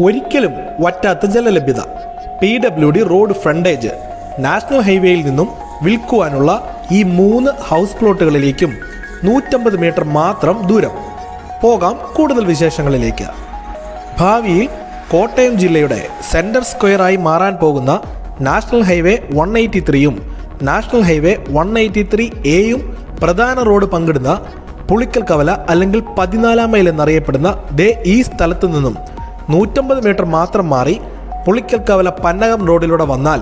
ഒരിക്കലും വറ്റാത്ത ജലലഭ്യത. P W D road frontage national ഹൈവേയിൽ നിന്നും വിൽക്കുവാനുള്ള ഈ മൂന്ന് ഹൗസ് പ്ലോട്ടുകളിലേക്കും നൂറ്റമ്പത് മീറ്റർ മാത്രം ദൂരം. പോകാം കൂടുതൽ വിശേഷങ്ങളിലേക്ക്. ഭാവിയിൽ കോട്ടയം ജില്ലയുടെ സെന്റർ സ്ക്വയറായി മാറാൻ പോകുന്ന നാഷണൽ ഹൈവേ വൺ എയ്റ്റി ത്രീയും national highway one eighty three എയും പ്രധാന റോഡ് പങ്കിടുന്ന പുളിക്കൽ കവല അല്ലെങ്കിൽ പതിനാലാം മൈൽ എന്നറിയപ്പെടുന്ന ദേ ഈ സ്ഥലത്തു നിന്നും നൂറ്റമ്പത് മീറ്റർ മാത്രം മാറി പുളിക്കൽ കവല പന്നകം റോഡിലൂടെ വന്നാൽ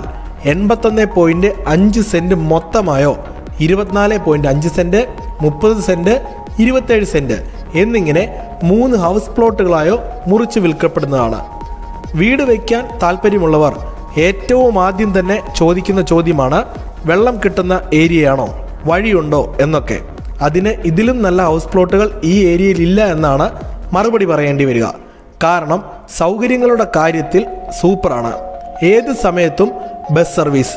എൺപത്തൊന്ന് പോയിന്റ് അഞ്ച് സെന്റ് മൊത്തമായോ? ഇരുപത്തിനാല് പോയിന്റ് അഞ്ച് സെന്റ് മുപ്പത് സെന്റ് ഇരുപത്തേഴ് സെന്റ് എന്നിങ്ങനെ മൂന്ന് ഹൗസ് പ്ലോട്ടുകളായോ മുറിച്ച് വിൽക്കപ്പെടുന്നതാണ്. വീട് വയ്ക്കാൻ താല്പര്യമുള്ളവർ ഏറ്റവും ആദ്യം തന്നെ ചോദിക്കുന്ന ചോദ്യമാണ് വെള്ളം കിട്ടുന്ന ഏരിയയാണോ? വഴിയുണ്ടോ എന്നൊക്കെ. അതിന് ഇതിലും നല്ല ഹൗസ് പ്ലോട്ടുകൾ ഈ ഏരിയയിൽ ഇല്ല എന്നാണ് മറുപടി പറയേണ്ടി വരിക. കാരണം സൗകര്യങ്ങളുടെ കാര്യത്തിൽ സൂപ്പറാണ്. ഏത് സമയത്തും ബസ് സർവീസ്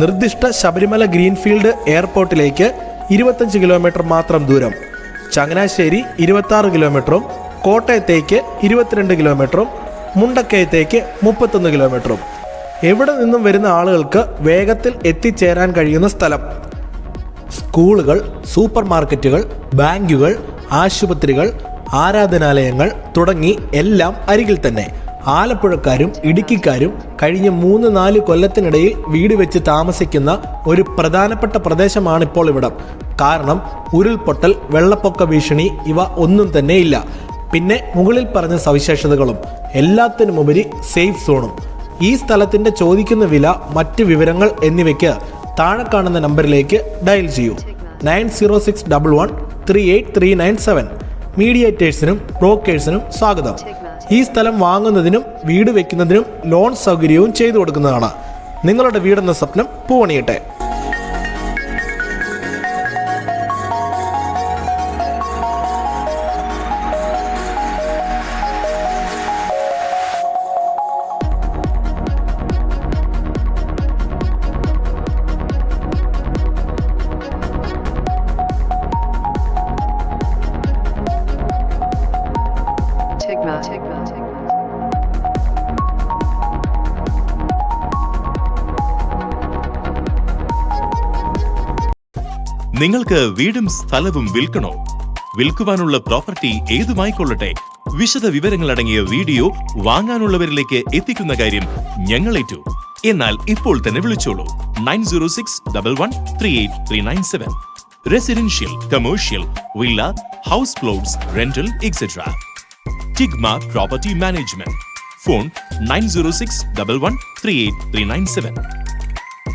നിർദ്ദിഷ്ട ശബരിമല ഗ്രീൻഫീൽഡ് എയർപോർട്ടിലേക്ക് ഇരുപത്തഞ്ച് കിലോമീറ്റർ മാത്രം ദൂരം. ചങ്ങനാശ്ശേരി ഇരുപത്തി ആറ് കിലോമീറ്ററും കോട്ടയത്തേക്ക് ഇരുപത്തിരണ്ട് കിലോമീറ്ററും മുണ്ടക്കയത്തേക്ക് മുപ്പത്തൊന്ന് കിലോമീറ്ററും എവിടെ നിന്നും വരുന്ന ആളുകൾക്ക് വേഗത്തിൽ എത്തിച്ചേരാൻ കഴിയുന്ന സ്ഥലം. സ്കൂളുകൾ സൂപ്പർ മാർക്കറ്റുകൾ ബാങ്കുകൾ ആശുപത്രികൾ ആരാധനാലയങ്ങൾ തുടങ്ങി എല്ലാം അരികിൽ തന്നെ. ആലപ്പുഴക്കാരും ഇടുക്കിക്കാരും കഴിഞ്ഞ മൂന്ന് നാല് കൊല്ലത്തിനിടയിൽ വീട് വെച്ച് താമസിക്കുന്ന ഒരു പ്രധാനപ്പെട്ട പ്രദേശമാണിപ്പോൾ ഇവിടം. കാരണം ഉരുൾപൊട്ടൽ വെള്ളപ്പൊക്ക ഭീഷണി ഇവ ഒന്നും തന്നെ ഇല്ല പിന്നെ മുകളിൽ പറഞ്ഞ സവിശേഷതകളും എല്ലാത്തിനുമുപരി സേഫ് സോണും. ഈ സ്ഥലത്തിന്റെ ചോദിക്കുന്ന വില മറ്റ് വിവരങ്ങൾ എന്നിവയ്ക്ക് താഴെ കാണുന്ന നമ്പറിലേക്ക് ഡയൽ ചെയ്യൂ. Nine zero six double one three eight three nine seven. മീഡിയേറ്റേഴ്സിനും ബ്രോക്കേഴ്സിനും സ്വാഗതം. ഈ സ്ഥലം വാങ്ങുന്നതിനും വീട് വെക്കുന്നതിനും ലോൺ സൗകര്യവും ചെയ്തു കൊടുക്കുന്നതാണ്. നിങ്ങളുടെ വീടെന്ന സ്വപ്നം പൂവണിയട്ടെ. നിങ്ങൾക്ക് വീടും സ്ഥലവും വിൽക്കണോ? വിൽക്കുവാനുള്ള പ്രോപ്പർട്ടി ഏതുമായിക്കൊള്ളട്ടെ? വിശദ വിവരങ്ങൾ അടങ്ങിയ വീഡിയോ വാങ്ങാനുള്ളവരിലേക്ക് എത്തിക്കുന്ന കാര്യം ഞങ്ങളേറ്റു എന്നാൽ ഇപ്പോൾ തന്നെ വിളിച്ചോളൂ. Nine zero six double one three eight three nine seven. Residential commercial villa house plots rental etcetera Tigma property management. Phone nine zero six double one three eight three nine seven.